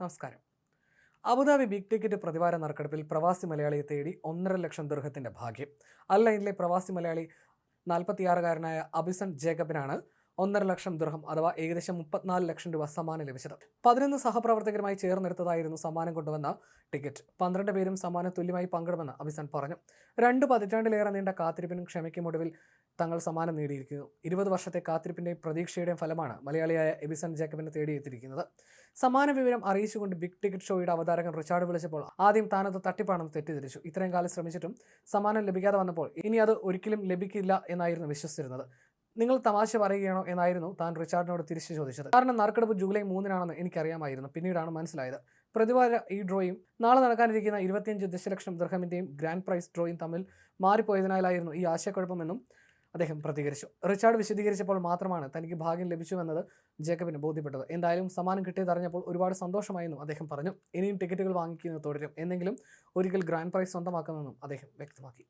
നമസ്കാരം. Abu Dhabi big ticket പ്രതിവാര നറുക്കെടുപ്പിൽ പ്രവാസി മലയാളിയെ തേടി ഒന്നര ലക്ഷം ദീർഘത്തിന്റെ ഭാഗ്യം. അൽ ലൈനിലെ പ്രവാസി മലയാളി നാൽപ്പത്തിയാറുകാരനായ അബിസൺ ജേക്കബിനാണ് ഒന്നര ലക്ഷം ദൃഹം അഥവാ ഏകദേശം മുപ്പത്തിനാല് ലക്ഷം രൂപ സമ്മാനം ലഭിച്ചത്. പതിനൊന്ന് സഹപ്രവർത്തകരുമായി ചേർന്നെടുത്തതായിരുന്നു സമ്മാനം കൊണ്ടുവന്ന ടിക്കറ്റ്. പന്ത്രണ്ട് പേരും സമ്മാനം തുല്യമായി പങ്കിടുമെന്ന് അഭിസൻ പറഞ്ഞു. രണ്ട് പതിറ്റാണ്ടിലേറെ നീണ്ട കാത്തിരിപ്പിനും ക്ഷമയ്ക്കും ഒടുവിൽ തങ്ങൾ സമ്മാനം നേടിയിരിക്കുന്നു. ഇരുപത് വർഷത്തെ കാത്തിരിപ്പിന്റെയും പ്രതീക്ഷയുടെയും ഫലമാണ് മലയാളിയായ എബിസൺ ജേക്കബിനെ തേടിയെത്തിയിരിക്കുന്നത്. സമ്മാന വിവരം അറിയിച്ചുകൊണ്ട് ബിഗ് ടിക്കറ്റ് ഷോയുടെ അവതാരകൻ റിച്ചാർഡ് വിളിച്ചപ്പോൾ ആദ്യം താനത് തട്ടിപ്പാണെന്ന് തെറ്റിദ്ധരിച്ചു. ഇത്രയും കാലം ശ്രമിച്ചിട്ടും സമ്മാനം ലഭിക്കാതെ വന്നപ്പോൾ ഇനി അത് ഒരിക്കലും ലഭിക്കില്ല എന്നായിരുന്നു വിശ്വസിച്ചിരുന്നത്. നിങ്ങൾ തമാശ പറയുകയാണോ എന്നായിരുന്നു താൻ റിച്ചാർഡിനോട് തിരിച്ചു ചോദിച്ചത്. കാരണം നറുക്കെടുപ്പ് ജൂലൈ മൂന്നിനാണെന്ന് എനിക്കറിയാമായിരുന്നു. പിന്നീടാണ് മനസ്സിലായത്. പ്രതിവാര ഈ ഡ്രോയും നാളെ നടക്കാനിരിക്കുന്ന ഇരുപത്തിയഞ്ച് ദശലക്ഷം ദൃഹമിന്റെയും ഗ്രാൻഡ് പ്രൈസ് ഡ്രോയും തമ്മിൽ മാറിപ്പോയതിനാലായിരുന്നു ഈ ആശയക്കുഴപ്പമെന്നും അദ്ദേഹം പ്രതികരിച്ചു. റിച്ചാർഡ് വിശദീകരിച്ചപ്പോൾ മാത്രമാണ് തനിക്ക് ഭാഗ്യം ലഭിച്ചുവെന്നത് ജേക്കബിന് ബോധ്യപ്പെട്ടത്. എന്തായാലും സമ്മാനം കിട്ടിയതറിഞ്ഞപ്പോൾ ഒരുപാട് സന്തോഷമായെന്നും അദ്ദേഹം പറഞ്ഞു. ഇനിയും ടിക്കറ്റുകൾ വാങ്ങിക്കുന്നത് തുടരും എന്നെങ്കിലും ഒരിക്കൽ ഗ്രാൻഡ് പ്രൈസ് സ്വന്തമാക്കുമെന്നും അദ്ദേഹം വ്യക്തമാക്കി.